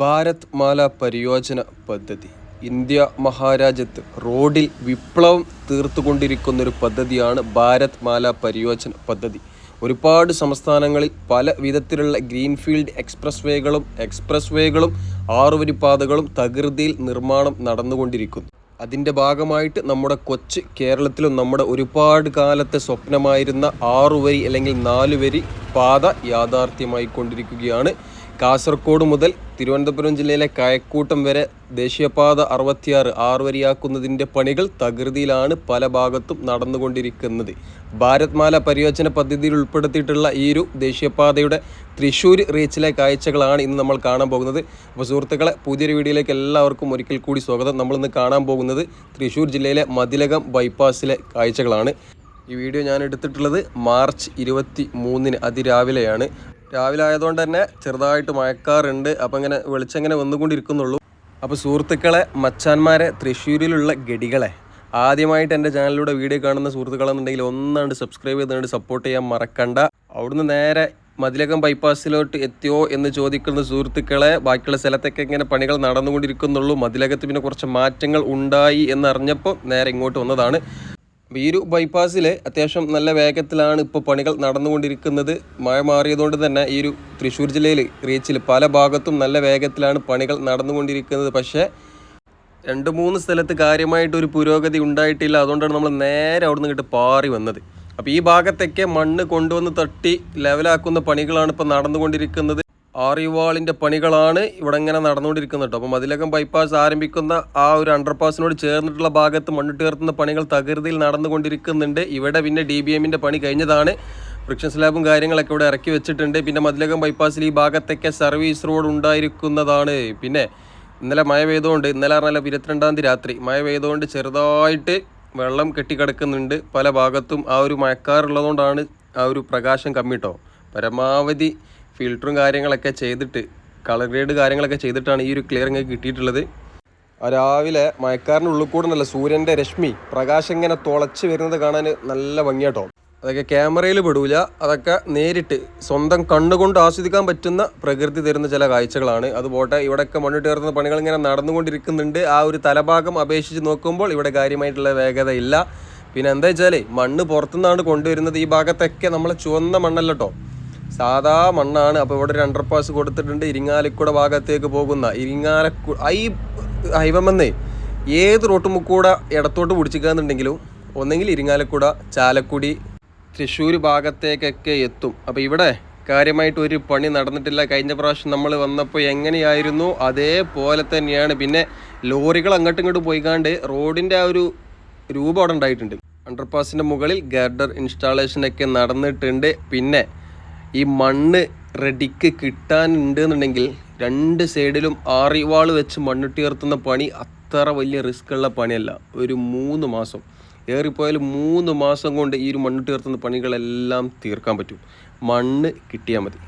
ഭാരത് മാല പരിയോജന പദ്ധതി. ഇന്ത്യ മഹാരാജ്യത്ത് റോഡിൽ വിപ്ലവം തീർത്തുകൊണ്ടിരിക്കുന്ന ഒരു പദ്ധതിയാണ് ഭാരത് മാല പരിയോജന പദ്ധതി. ഒരുപാട് സംസ്ഥാനങ്ങളിൽ പല വിധത്തിലുള്ള ഗ്രീൻഫീൽഡ് എക്സ്പ്രസ് വേകളും എക്സ്പ്രസ് വേകളും ആറുവരി പാതകളും തകൃതിയിൽ നിർമ്മാണം നടന്നുകൊണ്ടിരിക്കുന്നു. അതിന്റെ ഭാഗമായിട്ട് നമ്മുടെ കൊച്ച് കേരളത്തിലും നമ്മുടെ ഒരുപാട് കാലത്തെ സ്വപ്നമായിരുന്ന ആറുവരി അല്ലെങ്കിൽ നാലുവരി പാത യാഥാർത്ഥ്യമായി കൊണ്ടിരിക്കുകയാണ് കാസർഗോഡ് മുതൽ തിരുവനന്തപുരം ജില്ലയിലെ കയക്കൂട്ടം വരെ ദേശീയപാത അറുപത്തിയാറ് ആറ് വരിയാക്കുന്നതിന്റെ പണികൾ തകൃതിയിലാണ് പല ഭാഗത്തും നടന്നുകൊണ്ടിരിക്കുന്നത്. ഭാരത് മാല പരിയോജന പദ്ധതിയിൽ ഉൾപ്പെടുത്തിയിട്ടുള്ള ഈ ഒരു ദേശീയപാതയുടെ തൃശ്ശൂർ റീച്ചിലെ കാഴ്ചകളാണ് ഇന്ന് നമ്മൾ കാണാൻ പോകുന്നത്. അപ്പോൾ സുഹൃത്തുക്കളെ പുതിയൊരു വീഡിയോയിലേക്ക് എല്ലാവർക്കും ഒരിക്കൽ കൂടി സ്വാഗതം. നമ്മളിന്ന് കാണാൻ പോകുന്നത് തൃശ്ശൂർ ജില്ലയിലെ മതിലകം ബൈപ്പാസിലെ കാഴ്ചകളാണ്. ഈ വീഡിയോ ഞാൻ എടുത്തിട്ടുള്ളത് മാർച്ച് ഇരുപത്തി മൂന്നിന് അതിരാവിലെയാണ്. രാവിലെ ആയതുകൊണ്ട് തന്നെ ചെറുതായിട്ട് മഴക്കാറുണ്ട്. അപ്പം ഇങ്ങനെ വെളിച്ചം ഇങ്ങനെ വന്നുകൊണ്ടിരിക്കുന്നുള്ളൂ. അപ്പോൾ സുഹൃത്തുക്കളെ മച്ചാന്മാരെ തൃശ്ശൂരിലുള്ള ഗഡികളെ ആദ്യമായിട്ട് എന്റെ ചാനലിലൂടെ വീഡിയോ കാണുന്ന സുഹൃത്തുക്കളെന്നുണ്ടെങ്കിൽ ഒന്നാണ്ട് സബ്സ്ക്രൈബ് ചെയ്തുകൊണ്ട് സപ്പോർട്ട് ചെയ്യാൻ മറക്കണ്ട. അവിടുന്ന് നേരെ മതിലകം ബൈപ്പാസിലോട്ട് എത്തിയോ എന്ന് ചോദിക്കുന്ന സുഹൃത്തുക്കളെ ബാക്കിയുള്ള സ്ഥലത്തൊക്കെ ഇങ്ങനെ പണികൾ നടന്നുകൊണ്ടിരിക്കുന്നുള്ളൂ. മതിലകത്ത് പിന്നെ കുറച്ച് മാറ്റങ്ങൾ ഉണ്ടായി എന്നറിഞ്ഞപ്പോൾ നേരെ ഇങ്ങോട്ട് വന്നതാണ്. ഈ ഒരു ബൈപ്പാസിൽ അത്യാവശ്യം നല്ല വേഗത്തിലാണ് ഇപ്പോൾ പണികൾ നടന്നുകൊണ്ടിരിക്കുന്നത്. മഴ മാറിയതുകൊണ്ട് തന്നെ ഈ ഒരു തൃശ്ശൂർ ജില്ലയിൽ റീച്ചിൽ പല ഭാഗത്തും നല്ല വേഗത്തിലാണ് പണികൾ നടന്നുകൊണ്ടിരിക്കുന്നത്. പക്ഷേ രണ്ട് മൂന്ന് സ്ഥലത്ത് കാര്യമായിട്ട് ഒരു പുരോഗതി ഉണ്ടായിട്ടില്ല. അതുകൊണ്ടാണ് നമ്മൾ നേരെ അവിടെ നിന്ന് പാറി വന്നത്. അപ്പോൾ ഈ ഭാഗത്തൊക്കെ മണ്ണ് കൊണ്ടുവന്ന് തട്ടി ലെവലാക്കുന്ന പണികളാണ് ഇപ്പോൾ നടന്നുകൊണ്ടിരിക്കുന്നത്. ആറിവാളിന്റെ പണികളാണ് ഇവിടെ ഇങ്ങനെ നടന്നുകൊണ്ടിരിക്കുന്നത് കേട്ടോ. അപ്പം മതിലകം ബൈപ്പാസ് ആരംഭിക്കുന്ന ആ ഒരു അണ്ടർപാസിനോട് ചേർന്നിട്ടുള്ള ഭാഗത്ത് മണ്ണിട്ട് ഉയർത്തുന്ന പണികൾ തകൃതിയിൽ നടന്നുകൊണ്ടിരിക്കുന്നുണ്ട്. ഇവിടെ പിന്നെ ഡി ബി എമ്മിന്റെ പണി കഴിഞ്ഞതാണ്. വൃക്ഷ സ്ലാബും കാര്യങ്ങളൊക്കെ ഇവിടെ ഇറക്കി വെച്ചിട്ടുണ്ട്. പിന്നെ മതിലകം ബൈപ്പാസിൽ ഈ ഭാഗത്തൊക്കെ സർവീസ് റോഡ് ഉണ്ടായിരിക്കുന്നതാണ്. പിന്നെ ഇന്നലെ മഴ പെയ്തുകൊണ്ട് ഇന്നലെ പറഞ്ഞാൽ ഇരുപത്തിരണ്ടാം തീയതി രാത്രി മഴ പെയ്തുകൊണ്ട് ചെറുതായിട്ട് വെള്ളം കെട്ടിക്കിടക്കുന്നുണ്ട്. പല ഭാഗത്തും ആ ഒരു മഴക്കാറുള്ളതുകൊണ്ടാണ് ആ ഒരു പ്രകാശം കമ്മിട്ടോ പരമാവധി ഫിൽറ്ററും കാര്യങ്ങളൊക്കെ ചെയ്തിട്ട് കളർ ഗ്രേഡ് കാര്യങ്ങളൊക്കെ ചെയ്തിട്ടാണ് ഈ ഒരു ക്ലിയറിങ് കിട്ടിയിട്ടുള്ളത്. രാവിലെ മഴക്കാറിന്റെ ഉള്ളിൽ കൂടെ നല്ല സൂര്യന്റെ രശ്മി പ്രകാശം ഇങ്ങനെ തുളച്ച് വരുന്നത് കാണാൻ നല്ല ഭംഗിയാട്ടോ അതൊക്കെ ക്യാമറയിൽ പെടൂല. അതൊക്കെ നേരിട്ട് സ്വന്തം കണ്ണുകൊണ്ട് ആസ്വദിക്കാൻ പറ്റുന്ന പ്രകൃതി തരുന്ന ചില കാഴ്ചകളാണ്. അത് പോട്ടെ ഇവിടെയൊക്കെ മണ്ണിട്ട് കയറുന്ന പണികൾ ഇങ്ങനെ നടന്നുകൊണ്ടിരിക്കുന്നുണ്ട്. ആ ഒരു തലഭാഗം അപേക്ഷിച്ച് നോക്കുമ്പോൾ ഇവിടെ കാര്യമായിട്ടുള്ള വേഗത ഇല്ല പിന്നെ എന്താ വെച്ചാൽ മണ്ണ് പുറത്തുനിന്നാണ് കൊണ്ടുവരുന്നത്. ഈ ഭാഗത്തൊക്കെ നമ്മൾ ചുവന്ന മണ്ണല്ല സാധാ മണ്ണാണ്. അപ്പോൾ ഇവിടെ ഒരു അണ്ടർപാസ് കൊടുത്തിട്ടുണ്ട്. ഇരിങ്ങാലക്കുട ഭാഗത്തേക്ക് പോകുന്ന. ഇരിങ്ങാലക്കു ഈ ഹൈവമെന്നേ ഏത് റോട്ടുമുക്കൂടെ ഇടത്തോട്ട് പിടിച്ചിക്കാന്നുണ്ടെങ്കിലും ഒന്നെങ്കിൽ ഇരിങ്ങാലക്കുട ചാലക്കുടി തൃശ്ശൂർ ഭാഗത്തേക്കൊക്കെ എത്തും. അപ്പോൾ ഇവിടെ കാര്യമായിട്ട് ഒരു പണി നടന്നിട്ടില്ല. കഴിഞ്ഞ പ്രാവശ്യം നമ്മൾ വന്നപ്പോൾ എങ്ങനെയായിരുന്നു? അതേപോലെ തന്നെയാണ്. പിന്നെ ലോറികൾ അങ്ങോട്ടും ഇങ്ങോട്ടും പോയിക്കാണ്ട് റോഡിന്റെ ആ ഒരു രൂപം അവിടെ ഉണ്ടായിട്ടുണ്ട്. അണ്ടർപാസിന്റെ മുകളിൽ ഗർഡർ ഇൻസ്റ്റാളേഷനൊക്കെ നടന്നിട്ടുണ്ട്. പിന്നെ ഈ മണ്ണ് റെഡിക്ക് കിട്ടാനുണ്ട് എന്നുണ്ടെങ്കിൽ രണ്ട് സൈഡിലും ആറിവാൾ വെച്ച് മണ്ണിട്ടുയർത്തുന്ന പണി അത്ര വലിയ റിസ്ക് ഉള്ള പണിയല്ല. ഒരു മൂന്ന് മാസം. ഏറിപ്പോയാൽ മൂന്ന് മാസം കൊണ്ട് ഈ ഒരു മണ്ണിട്ടുയർത്തുന്ന പണികളെല്ലാം തീർക്കാൻ പറ്റും. മണ്ണ് കിട്ടിയാൽ മതി.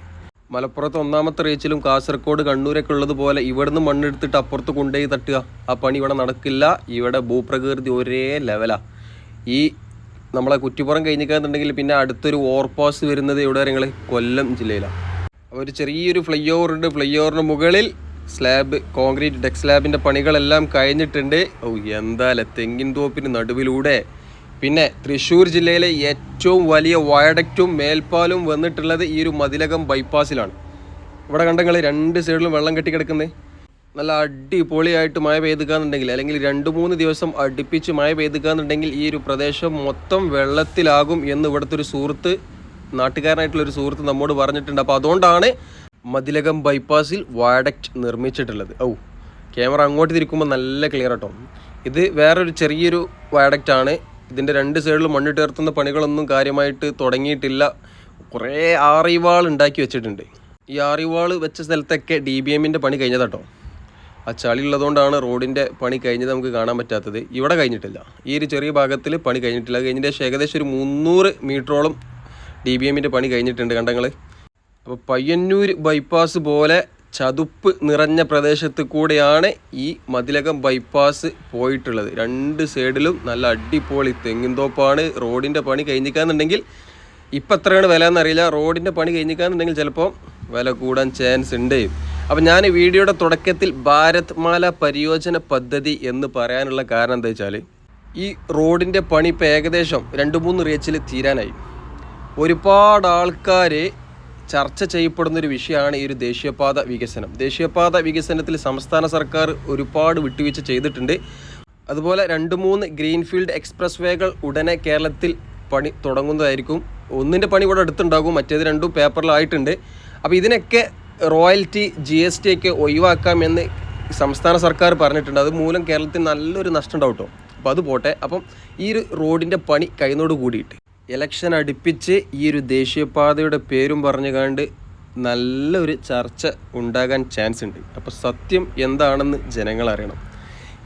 മലപ്പുറത്ത് ഒന്നാമത്തെ റേച്ചിലും കാസർഗോഡ് കണ്ണൂരൊക്കെ ഉള്ളതുപോലെ ഇവിടുന്ന് മണ്ണെടുത്തിട്ട് അപ്പുറത്ത് കൊണ്ടുപോയി തട്ടുക. ആ പണി ഇവിടെ നടക്കില്ല. ഇവിടെ ഭൂപ്രകൃതി ഒരേ ലെവലാണ് ഈ നമ്മളെ കുറ്റിപ്പുറം കഴിഞ്ഞിക്കാന്നുണ്ടെങ്കിൽ പിന്നെ അടുത്തൊരു ഓവർപാസ് വരുന്നത് ഇവിടെ നിങ്ങൾ കൊല്ലം ജില്ലയിലാണ് അപ്പോൾ ഒരു ചെറിയൊരു ഫ്ലൈ ഓവർ ഉണ്ട്. ഫ്ലൈ ഓവറിന് മുകളിൽ സ്ലാബ് കോൺക്രീറ്റ് ഡെക്സ് സ്ലാബിന്റെ പണികളെല്ലാം കഴിഞ്ഞിട്ടുണ്ട്. ഓ എന്തായാലും തെങ്ങിൻ തോപ്പിന് നടുവിലൂടെ. പിന്നെ തൃശ്ശൂർ ജില്ലയിലെ ഏറ്റവും വലിയ വയഡക്റ്റും മേൽപ്പാലും വന്നിട്ടുള്ളത് ഈ ഒരു മതിലകം ബൈപ്പാസിലാണ് ഇവിടെ കണ്ടങ്ങൾ രണ്ട് സൈഡിലും വെള്ളം കെട്ടി കിടക്കുന്നത് നല്ല അടിപൊളിയായിട്ട് മഴ പെയ്തുക്കാന്നുണ്ടെങ്കിൽ അല്ലെങ്കിൽ രണ്ട് മൂന്ന് ദിവസം അടുപ്പിച്ച് മഴ പെയ്തുക്കാന്നുണ്ടെങ്കിൽ ഈ ഒരു പ്രദേശം മൊത്തം വെള്ളത്തിലാകും എന്ന് ഇവിടുത്തെ ഒരു സുഹൃത്ത് നാട്ടുകാരനായിട്ടുള്ള ഒരു സുഹൃത്ത് നമ്മോട് പറഞ്ഞിട്ടുണ്ട്. അപ്പോൾ അതുകൊണ്ടാണ് മതിലകം ബൈപ്പാസിൽ വാഡക്റ്റ് നിർമ്മിച്ചിട്ടുള്ളത്. ഔ ക്യാമറ അങ്ങോട്ട് തിരിക്കുമ്പോൾ നല്ല ക്ലിയർ കേട്ടോ ഇത് വേറൊരു ചെറിയൊരു വയഡക്റ്റ് ആണ് ഇതിന്റെ രണ്ട് സൈഡിലും മണ്ണിട്ട് ഉയർത്തുന്ന പണികളൊന്നും കാര്യമായിട്ട് തുടങ്ങിയിട്ടില്ല. കുറേ ആറിവാൾ ഉണ്ടാക്കി വെച്ചിട്ടുണ്ട്. ഈ ആറിവാൾ വെച്ച സ്ഥലത്തൊക്കെ ഡി ബി എമ്മിന്റെ പണി കഴിഞ്ഞതാട്ടോ. ആ ചളി ഉള്ളതുകൊണ്ടാണ് റോഡിന്റെ പണി കഴിഞ്ഞത് നമുക്ക് കാണാൻ പറ്റാത്തത്. ഇവിടെ കഴിഞ്ഞിട്ടില്ല. ഈ ഒരു ചെറിയ ഭാഗത്തിൽ പണി കഴിഞ്ഞിട്ടില്ല. അത് കഴിഞ്ഞിട്ട് ഏകദേശം ഒരു മുന്നൂറ് മീറ്ററോളം ഡി ബി എമ്മിന്റെ പണി കഴിഞ്ഞിട്ടുണ്ട് കണ്ടങ്ങൾ അപ്പോൾ പയ്യന്നൂർ ബൈപ്പാസ് പോലെ ചതുപ്പ് നിറഞ്ഞ പ്രദേശത്ത് കൂടെയാണ് ഈ മതിലകം ബൈപ്പാസ് പോയിട്ടുള്ളത്. രണ്ട് സൈഡിലും നല്ല അടിപൊളി തെങ്ങിൻതോപ്പാണ് റോഡിന്റെ പണി കഴിഞ്ഞിക്കാന്നുണ്ടെങ്കിൽ ഇപ്പം എത്രയാണ് വില എന്നറിയില്ല. റോഡിന്റെ പണി കഴിഞ്ഞിക്കാന്നുണ്ടെങ്കിൽ ചിലപ്പോൾ വില കൂടാൻ ചാൻസ് ഉണ്ട്. അപ്പം ഞാൻ ഈ വീഡിയോയുടെ തുടക്കത്തിൽ ഭാരത് മാല പരിയോജന പദ്ധതി എന്ന് പറയാനുള്ള കാരണം എന്താ വെച്ചാൽ ഈ റോഡിന്റെ പണി ഇപ്പോൾ ഏകദേശം രണ്ട് മൂന്ന് റേച്ചിൽ തീരാനായി. ഒരുപാട് ആൾക്കാർ ചർച്ച ചെയ്യപ്പെടുന്ന ഒരു വിഷയമാണ് ഈ ഒരു ദേശീയപാത വികസനം. ദേശീയപാത വികസനത്തിൽ സംസ്ഥാന സർക്കാർ ഒരുപാട് വിട്ടുവീഴ്ച ചെയ്തിട്ടുണ്ട്. അതുപോലെ രണ്ട് മൂന്ന് ഗ്രീൻഫീൽഡ് എക്സ്പ്രസ് വേകൾ ഉടനെ കേരളത്തിൽ പണി തുടങ്ങുന്നതായിരിക്കും. ഒന്നിന്റെ പണി ഇവിടെ അടുത്തുണ്ടാകും മറ്റേത് രണ്ടും പേപ്പറിലായിട്ടുണ്ട്. അപ്പോൾ ഇതിനൊക്കെ റോയൽറ്റി ജി എസ് ടി ഒക്കെ ഒഴിവാക്കാമെന്ന് സംസ്ഥാന സർക്കാർ പറഞ്ഞിട്ടുണ്ട്. അത് മൂലം നല്ലൊരു നഷ്ടം ഉണ്ടാവും അപ്പോൾ അത് പോട്ടെ. അപ്പം ഈ ഒരു റോഡിന്റെ പണി കൈനോട് കൂടിയിട്ട് ഇലക്ഷൻ അടുപ്പിച്ച് ഈ ഒരു ദേശീയപാതയുടെ പേരും പറഞ്ഞു കണ്ട് നല്ലൊരു ചർച്ച ഉണ്ടാകാൻ ചാൻസ് ഉണ്ട്. അപ്പോൾ സത്യം എന്താണെന്ന് ജനങ്ങൾ അറിയണം.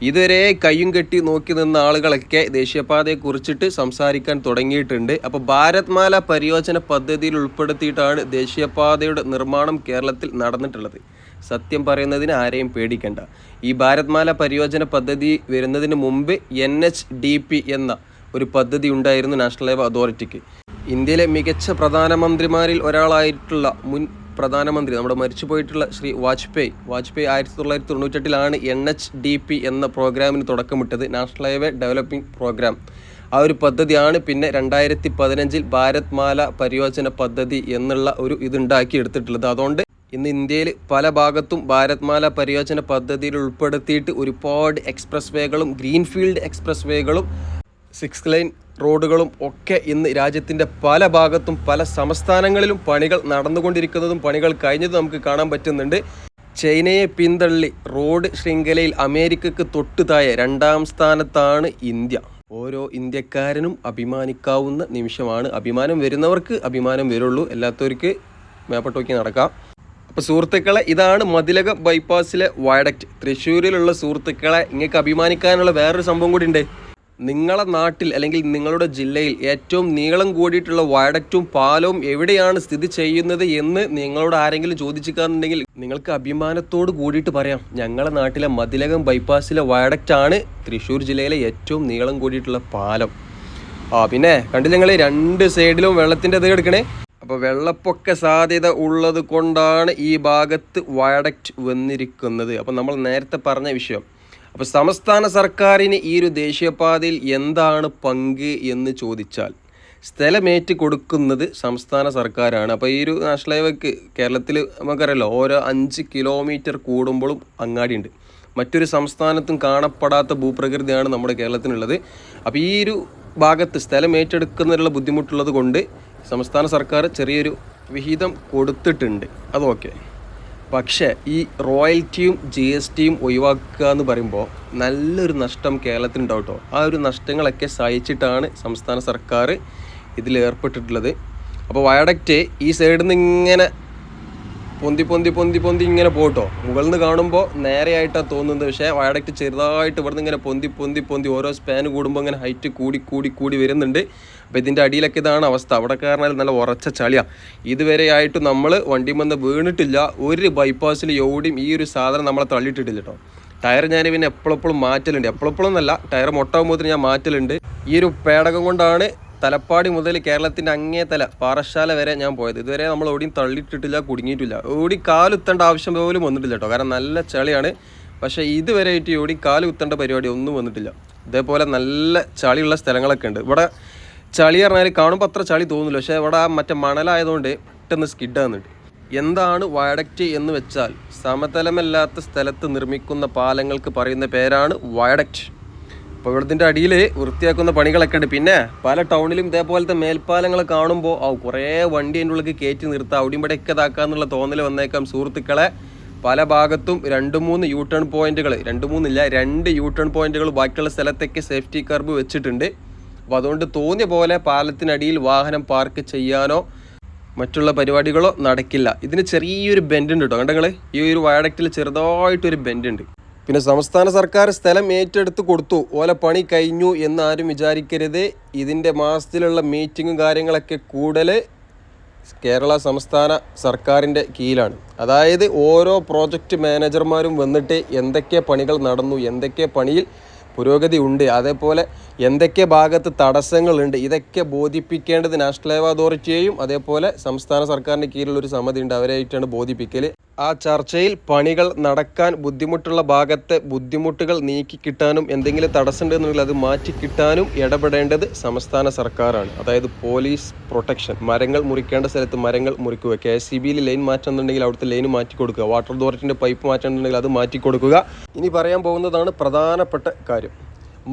ഇതുവരെ കയ്യും കെട്ടി നോക്കി നിന്ന ആളുകളൊക്കെ ദേശീയപാതയെ കുറിച്ചിട്ട് സംസാരിക്കാൻ തുടങ്ങിയിട്ടുണ്ട്. അപ്പോൾ ഭാരത്മാല പരിയോജന പദ്ധതിയിൽ ഉൾപ്പെടുത്തിയിട്ടാണ് ദേശീയപാതയുടെ നിർമ്മാണം കേരളത്തിൽ നടന്നിട്ടുള്ളത്. സത്യം പറയുന്നതിന് ആരെയും പേടിക്കണ്ട. ഈ ഭാരത്മാല പരിയോജന പദ്ധതി വരുന്നതിന് മുമ്പ് എൻ എന്ന ഒരു പദ്ധതി ഉണ്ടായിരുന്നു നാഷണൽ ഹൈവേ അതോറിറ്റിക്ക്. ഇന്ത്യയിലെ മികച്ച പ്രധാനമന്ത്രിമാരിൽ ഒരാളായിട്ടുള്ള മുൻ പ്രധാനമന്ത്രി നമ്മുടെ മരിച്ചുപോയിട്ടുള്ള ശ്രീ വാജ്പേയി വാജ്പേയി ആയിരത്തി തൊള്ളായിരത്തി തൊണ്ണൂറ്റെട്ടിലാണ് എൻ എച്ച് ഡി പി എന്ന പ്രോഗ്രാമിന് തുടക്കമിട്ടത് നാഷണൽ ഹൈവേ ഡെവലപ്പിംഗ് പ്രോഗ്രാം. ആ ഒരു പദ്ധതിയാണ് പിന്നെ രണ്ടായിരത്തി പതിനഞ്ചിൽ ഭാരത് മാല പരിയോജന പദ്ധതി എന്നുള്ള ഒരു ഇതുണ്ടാക്കി എടുത്തിട്ടുള്ളത് അതുകൊണ്ട് ഇന്ന് ഇന്ത്യയിൽ പല ഭാഗത്തും ഭാരത് മാല പരിയോജന പദ്ധതിയിൽ ഉൾപ്പെടുത്തിയിട്ട് ഒരുപാട് എക്സ്പ്രസ് വേകളും ഗ്രീൻഫീൽഡ് എക്സ്പ്രസ് വേകളും സിക്സ് ലൈൻ റോഡുകളും ഒക്കെ ഇന്ന് രാജ്യത്തിന്റെ പല ഭാഗത്തും പല സംസ്ഥാനങ്ങളിലും പണികൾ നടന്നുകൊണ്ടിരിക്കുന്നതും പണികൾ കഴിഞ്ഞതും നമുക്ക് കാണാൻ പറ്റുന്നുണ്ട്. ചൈനയെ പിന്തള്ളി റോഡ് ശൃംഖലയിൽ അമേരിക്കക്ക് തൊട്ടുതായ രണ്ടാം സ്ഥാനത്താണ് ഇന്ത്യ. ഓരോ ഇന്ത്യക്കാരനും അഭിമാനിക്കാവുന്ന നിമിഷമാണ്. അഭിമാനം വരുന്നവർക്ക് അഭിമാനം വരുള്ളൂ. അല്ലാത്തവർക്ക് മേപ്പട്ടോക്കി നടക്കാം. അപ്പോൾ സുഹൃത്തുക്കളെ ഇതാണ് മതിലക ബൈപ്പാസിലെ വയഡക്റ്റ്. തൃശ്ശൂരിലുള്ള സുഹൃത്തുക്കളെ ഇങ്ങക്ക് അഭിമാനിക്കാനുള്ള വേറൊരു സംഭവം കൂടി ഉണ്ട്. നിങ്ങളെ നാട്ടിൽ അല്ലെങ്കിൽ നിങ്ങളുടെ ജില്ലയിൽ ഏറ്റവും നീളം കൂടിയിട്ടുള്ള വയഡക്റ്റും പാലവും എവിടെയാണ് സ്ഥിതി ചെയ്യുന്നത് എന്ന് നിങ്ങളോട് ആരെങ്കിലും ചോദിച്ചിക്കാന്നുണ്ടെങ്കിൽ നിങ്ങൾക്ക് അഭിമാനത്തോട് കൂടിയിട്ട് പറയാം. ഞങ്ങളുടെ നാട്ടിലെ മതിലകം ബൈപ്പാസിലെ വയഡക്റ്റ് ആണ് തൃശ്ശൂർ ജില്ലയിലെ ഏറ്റവും നീളം കൂടിയിട്ടുള്ള പാലം. ആ പിന്നെ കണ്ടില്ല ഞങ്ങൾ രണ്ട് സൈഡിലും വെള്ളത്തിന്റെ ഇത് എടുക്കണേ അപ്പോൾ വെള്ളപ്പൊക്ക സാധ്യത ഉള്ളത് കൊണ്ടാണ് ഈ ഭാഗത്ത് വയഡക്റ്റ് വന്നിരിക്കുന്നത്. അപ്പോൾ നമ്മൾ നേരത്തെ പറഞ്ഞ വിഷയം അപ്പോൾ സംസ്ഥാന സർക്കാരിന് ഈ ഒരു ദേശീയപാതയിൽ എന്താണ് പങ്ക് എന്ന് ചോദിച്ചാൽ സ്ഥലമേറ്റ് കൊടുക്കുന്നത് സംസ്ഥാന സർക്കാരാണ്. അപ്പോൾ ഈ ഒരു നാഷണൽ ഹൈവേക്ക് കേരളത്തിൽ നമുക്കറിയാലോ ഓരോ അഞ്ച് കിലോമീറ്റർ കൂടുമ്പോഴും അങ്ങാടിയുണ്ട്. മറ്റൊരു സംസ്ഥാനത്തും കാണപ്പെടാത്ത ഭൂപ്രകൃതിയാണ് നമ്മുടെ കേരളത്തിനുള്ളത്. അപ്പോൾ ഈ ഒരു ഭാഗത്ത് സ്ഥലം ഏറ്റെടുക്കുന്നതിനുള്ള ബുദ്ധിമുട്ടുള്ളത് കൊണ്ട് സംസ്ഥാന സർക്കാർ ചെറിയൊരു വിഹിതം കൊടുത്തിട്ടുണ്ട്. അത് അതൊക്കെ പക്ഷേ ഈ റോയൽറ്റിയും ജി എസ് ടിയും ഒഴിവാക്കുക എന്ന് പറയുമ്പോൾ നല്ലൊരു നഷ്ടം കേരളത്തിനുണ്ടാവും കേട്ടോ ആ ഒരു നഷ്ടങ്ങളൊക്കെ സഹിച്ചിട്ടാണ് സംസ്ഥാന സർക്കാർ ഇതിൽ ഏർപ്പെട്ടിട്ടുള്ളത്. അപ്പോൾ വയഡക്റ്റ് ഈ സൈഡിൽ നിന്ന് ഇങ്ങനെ പൊന്തി പൊന്തി പൊന്തി പൊന്തി ഇങ്ങനെ പോട്ടോ. മുകളിൽ നിന്ന് കാണുമ്പോൾ നേരെയായിട്ടാണ് തോന്നുന്നത്. പക്ഷേ വയഡക്റ്റ് ചെറുതായിട്ട് ഇവിടുന്ന് ഇങ്ങനെ പൊന്തി പൊന്തി പൊന്തി ഓരോ സ്പാൻ കൂടുമ്പോൾ ഇങ്ങനെ ഹൈറ്റ് കൂടി കൂടി കൂടി വരുന്നുണ്ട്. അപ്പോൾ ഇതിന്റെ അടിയിലൊക്കെ ഇതാണ് അവസ്ഥ. അവിടെ കാരണം നല്ല ഉറച്ച ചളിയാണ് ഇതുവരെ ആയിട്ട് നമ്മൾ വണ്ടി വന്ന് വീണിട്ടില്ല. ഒരു ബൈപ്പാസിൽ എവിടെയും ഈ ഒരു സാധനം നമ്മളെ തള്ളിയിട്ടിട്ടില്ല കേട്ടോ ടയർ ഞാൻ പിന്നെ എപ്പോഴെപ്പോഴും മാറ്റലുണ്ട്. എപ്പോഴെപ്പോഴും എന്നല്ല ടയർ മൊട്ടാകുമ്പോൾ ഞാൻ മാറ്റലുണ്ട്. ഈ ഒരു പേടകം കൊണ്ടാണ് തലപ്പാടി മുതൽ കേരളത്തിന്റെ അങ്ങേ തല പാറശാല വരെ ഞാൻ പോയത്. ഇതുവരെ നമ്മൾ ഓടിയും തള്ളിയിട്ടിട്ടില്ല കുടുങ്ങിയിട്ടില്ല. ഓടി കാലുത്തേണ്ട ആവശ്യം പോലും വന്നിട്ടില്ല കേട്ടോ. കാരണം നല്ല ചളിയാണ്. പക്ഷേ ഇതുവരെ ആയിട്ട് എവിടെ കാലുത്തേണ്ട പരിപാടി ഒന്നും വന്നിട്ടില്ല. ഇതേപോലെ നല്ല ചളിയുള്ള സ്ഥലങ്ങളൊക്കെ ഉണ്ട്. ഇവിടെ ചളി പറഞ്ഞാൽ കാണുമ്പോൾ അത്ര ചളി തോന്നില്ല പക്ഷേ ഇവിടെ മറ്റേ മണലായതുകൊണ്ട് പെട്ടെന്ന് സ്കിഡ് ആകുന്നുണ്ട്. എന്താണ് വയഡക്റ്റ് എന്ന് വെച്ചാൽ സമതലമല്ലാത്ത സ്ഥലത്ത് നിർമ്മിക്കുന്ന പാലങ്ങൾക്ക് പറയുന്ന പേരാണ് വയഡക്റ്റ്. അപ്പോൾ ഇവിടത്തിന്റെ അടിയിൽ വൃത്തിയാക്കുന്ന പണികളൊക്കെ ഉണ്ട്. പിന്നെ പല ടൗണിലും ഇതേപോലത്തെ മേൽപ്പാലങ്ങൾ കാണുമ്പോൾ ആ കുറേ വണ്ടി അതിന്റെ ഉള്ളിൽ കയറ്റി നിർത്താം. അവിടെയും ഇവിടെ ഒക്കെ ഇതാക്കാന്നുള്ള തോന്നൽ വന്നേക്കാം. സുഹൃത്തുക്കളെ പല ഭാഗത്തും രണ്ട് മൂന്ന് യൂ ടേൺ പോയിന്റുകൾ രണ്ട് മൂന്നില്ല രണ്ട് യൂ ടേൺ പോയിന്റുകൾ ബാക്കിയുള്ള സ്ഥലത്തൊക്കെ സേഫ്റ്റി കർബ് വെച്ചിട്ടുണ്ട്. അപ്പോൾ അതുകൊണ്ട് തോന്നിയ പോലെ പാലത്തിനടിയിൽ വാഹനം പാർക്ക് ചെയ്യാനോ മറ്റുള്ള പരിപാടികളോ നടക്കില്ല. ഇതിന് ചെറിയൊരു ബെൻഡ് ഉണ്ട് കേട്ടോ കണ്ടങ്ങൾ ഈ ഒരു വയഡക്റ്റിൽ ചെറുതായിട്ടൊരു ബെൻഡ് ഉണ്ട്. പിന്നെ സംസ്ഥാന സർക്കാർ സ്ഥലം ഏറ്റെടുത്ത് കൊടുത്തു. ഓല പണി കഴിഞ്ഞു എന്ന് ആരും വിചാരിക്കരുത്. ഇതിന്റെ മാസത്തിലുള്ള മീറ്റിങ്ങും കാര്യങ്ങളൊക്കെ കൂടുതൽ കേരള സംസ്ഥാന സർക്കാരിന്റെ കീഴിലാണ്. അതായത് ഓരോ പ്രോജക്റ്റ് മാനേജർമാരും വന്നിട്ട് എന്തൊക്കെ പണികൾ നടന്നു എന്തൊക്കെ പണിയിൽ പുരോഗതി ഉണ്ട് അതേപോലെ എന്തൊക്കെ ഭാഗത്ത് തടസ്സങ്ങളുണ്ട് ഇതൊക്കെ ബോധിപ്പിക്കേണ്ടത് നാഷണൽ ഹൈവേ അതോറിറ്റിയെയും അതേപോലെ സംസ്ഥാന സർക്കാരിന്റെ കീഴിലുള്ള ഒരു സമിതി ഉണ്ട് അവരായിട്ടാണ് ബോധിപ്പിക്കൽ ആ ചർച്ചയിൽ പണികൾ നടക്കാൻ ബുദ്ധിമുട്ടുള്ള ഭാഗത്തെ ബുദ്ധിമുട്ടുകൾ നീക്കി കിട്ടാനും എന്തെങ്കിലും തടസ്സമുണ്ടെന്നുണ്ടെങ്കിൽ അത് മാറ്റി കിട്ടാനും ഇടപെടേണ്ടത് സംസ്ഥാന സർക്കാരാണ്. അതായത് പോലീസ് പ്രൊട്ടക്ഷൻ. മരങ്ങൾ മുറിക്കേണ്ട സ്ഥലത്ത് മരങ്ങൾ മുറിക്കുക. കെ എസ് സി ബിയിൽ ലൈൻ മാറ്റുന്നുണ്ടെങ്കിൽ അവിടുത്തെ ലൈൻ മാറ്റി കൊടുക്കുക വാട്ടർ അതോറിറ്റിന്റെ പൈപ്പ് മാറ്റുന്നുണ്ടെങ്കിൽ അത് മാറ്റി കൊടുക്കുക ഇനി പറയാൻ പോകുന്നതാണ് പ്രധാനപ്പെട്ട കാര്യം.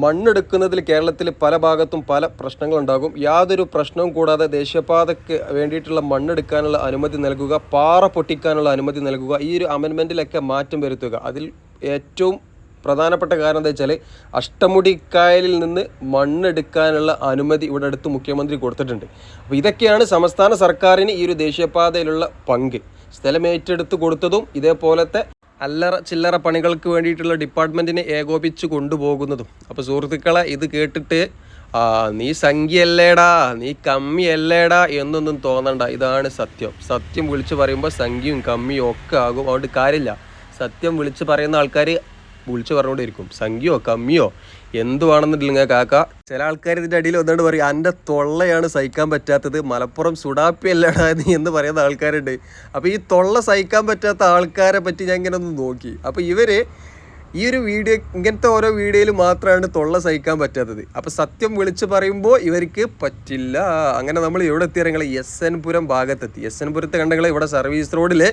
മണ്ണെടുക്കുന്നതിൽ കേരളത്തിൽ പല ഭാഗത്തും പല പ്രശ്നങ്ങളുണ്ടാകും. യാതൊരു പ്രശ്നവും കൂടാതെ ദേശീയപാതയ്ക്ക് വേണ്ടിയിട്ടുള്ള മണ്ണെടുക്കാനുള്ള അനുമതി നൽകുക പാറ പൊട്ടിക്കാനുള്ള അനുമതി നൽകുക ഈ ഒരു അമെൻമെന്റിലൊക്കെ മാറ്റം വരുത്തുക. അതിൽ ഏറ്റവും പ്രധാനപ്പെട്ട കാരണം എന്താ വെച്ചാൽ അഷ്ടമുടിക്കായലിൽ നിന്ന് മണ്ണെടുക്കാനുള്ള അനുമതി ഇവിടെ അടുത്ത് മുഖ്യമന്ത്രി കൊടുത്തിട്ടുണ്ട്. അപ്പോൾ ഇതൊക്കെയാണ് സംസ്ഥാന സർക്കാരിന് ഈ ഒരു ദേശീയപാതയിലുള്ള പങ്ക്. സ്ഥലം ഏറ്റെടുത്ത് കൊടുത്തതും ഇതേപോലത്തെ അല്ലറ ചില്ലറ പണികൾക്ക് വേണ്ടിയിട്ടുള്ള ഡിപ്പാർട്ട്മെന്റിനെ ഏകോപിച്ച് കൊണ്ടുപോകുന്നതും. അപ്പോൾ സുഹൃത്തുക്കളെ ഇത് കേട്ടിട്ട് നീ സംഖ്യയല്ലേടാ നീ കമ്മിയല്ലേടാ എന്നൊന്നും തോന്നണ്ട. ഇതാണ് സത്യം. സത്യം വിളിച്ച് പറയുമ്പോൾ സംഖ്യയും കമ്മിയും ഒക്കെ ആകും. അതുകൊണ്ട് കാര്യമില്ല. സത്യം വിളിച്ച് പറയുന്ന ആൾക്കാർ വിളിച്ച് പറഞ്ഞുകൊണ്ടിരിക്കും സംഖ്യയോ കമ്മിയോ എന്തുവാണെന്നുണ്ടെങ്കിൽ കാക്ക. ചില ആൾക്കാർ ഇതിന്റെ അടിയിൽ വന്നുകൊണ്ട് പറയും എന്റെ തൊള്ളയാണ് സഹിക്കാൻ പറ്റാത്തത്. മലപ്പുറം സുഡാപ്പി അല്ലടാ എന്ന് പറയുന്ന ആൾക്കാരുണ്ട്. അപ്പോൾ ഈ തൊള്ള സഹിക്കാൻ പറ്റാത്ത ആൾക്കാരെ പറ്റി ഞാൻ ഇങ്ങനെ ഒന്ന് നോക്കി. അപ്പോൾ ഇവർ ഈ ഒരു വീഡിയോ ഇങ്ങനത്തെ ഓരോ വീഡിയോയിൽ മാത്രമാണ് തൊള്ള സഹിക്കാൻ പറ്റാത്തത്. അപ്പോൾ സത്യം വിളിച്ച് പറയുമ്പോൾ ഇവർക്ക് പറ്റില്ല. അങ്ങനെ നമ്മൾ എവിടെ എത്തിയിറങ്ങൾ എസ് എൻ പുരം ഭാഗത്തെത്തി. എസ് എൻ പുരത്ത് കണ്ടെങ്കിൽ ഇവിടെ സർവീസ് റോഡിൽ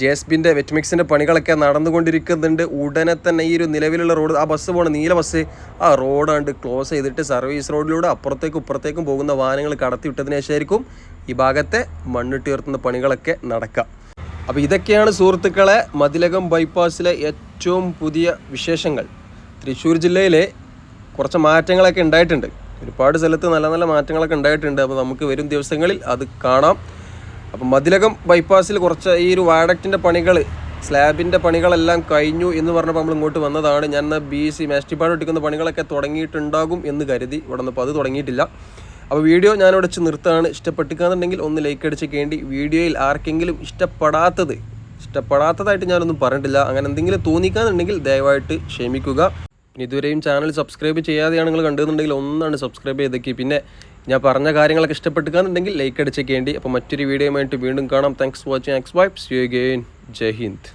ജെ എസ് ബിന്റെ വെറ്റ്മിക്സിന്റെ പണികളൊക്കെ നടന്നുകൊണ്ടിരിക്കുന്നുണ്ട്. ഉടനെ തന്നെ ഈ ഒരു നിലവിലുള്ള റോഡ് ആ ബസ് പോണ നീല ബസ് ആ റോഡാണ്ട് ക്ലോസ് ചെയ്തിട്ട് സർവീസ് റോഡിലൂടെ അപ്പുറത്തേക്കും ഇപ്പുറത്തേക്കും പോകുന്ന വാഹനങ്ങൾ കടത്തി വിട്ടതിന് ശേഷമായിരിക്കും ഈ ഭാഗത്തെ മണ്ണിട്ട് ഉയർത്തുന്ന പണികളൊക്കെ നടക്കുക. അപ്പോൾ ഇതൊക്കെയാണ് സുഹൃത്തുക്കളെ മതിലകം ബൈപ്പാസിലെ ഏറ്റവും പുതിയ വിശേഷങ്ങൾ. തൃശ്ശൂർ ജില്ലയിലെ കുറച്ച് മാറ്റങ്ങളൊക്കെ ഉണ്ടായിട്ടുണ്ട്. ഒരുപാട് സ്ഥലത്ത് നല്ല നല്ല മാറ്റങ്ങളൊക്കെ ഉണ്ടായിട്ടുണ്ട്. അപ്പോൾ നമുക്ക് വരും ദിവസങ്ങളിൽ അത് കാണാം. അപ്പം മതിലകം ബൈപ്പാസിൽ കുറച്ച് ഈ ഒരു വാഡക്റ്റിന്റെ പണികൾ സ്ലാബിന്റെ പണികളെല്ലാം കഴിഞ്ഞു എന്ന് പറഞ്ഞപ്പോൾ നമ്മൾ ഇങ്ങോട്ട് വന്നതാണ്. ഞാൻ ബി സി മാസ്റ്റിപ്പാട് ഒട്ടിക്കുന്ന പണികളൊക്കെ തുടങ്ങിയിട്ടുണ്ടാകും എന്ന് കരുതി ഇവിടെ നിന്നപ്പോൾ അത് തുടങ്ങിയിട്ടില്ല. അപ്പോൾ വീഡിയോ ഞാനിവിടെ വെച്ച് നിർത്താണ് ഇഷ്ടപ്പെട്ടിക്കാന്നുണ്ടെങ്കിൽ ഒന്ന് ലൈക്ക് അടിച്ച് കേണ്ടി വീഡിയോയിൽ ആർക്കെങ്കിലും ഇഷ്ടപ്പെടാത്തത് ഇഷ്ടപ്പെടാത്തതായിട്ട് ഞാനൊന്നും പറഞ്ഞിട്ടില്ല. അങ്ങനെ എന്തെങ്കിലും തോന്നിക്കാന്നുണ്ടെങ്കിൽ ദയവായിട്ട് ക്ഷമിക്കുക. ഇതുവരെയും ചാനൽ സബ്സ്ക്രൈബ് ചെയ്യാതെയാണ് നിങ്ങൾ കണ്ടതെന്നുണ്ടെങ്കിൽ ഒന്നാണ് സബ്സ്ക്രൈബ് ചെയ്തേക്കി. പിന്നെ ഞാൻ പറഞ്ഞ കാര്യങ്ങളൊക്കെ ഇഷ്ടപ്പെട്ടുകയെന്നുണ്ടെങ്കിൽ ലൈക്ക് അടിച്ചേക്കേണ്ടി. അപ്പോൾ മറ്റൊരു വീഡിയോയുമായിട്ട് വീണ്ടും കാണാം. Thanks for watching X Vibes you again Jai Hind.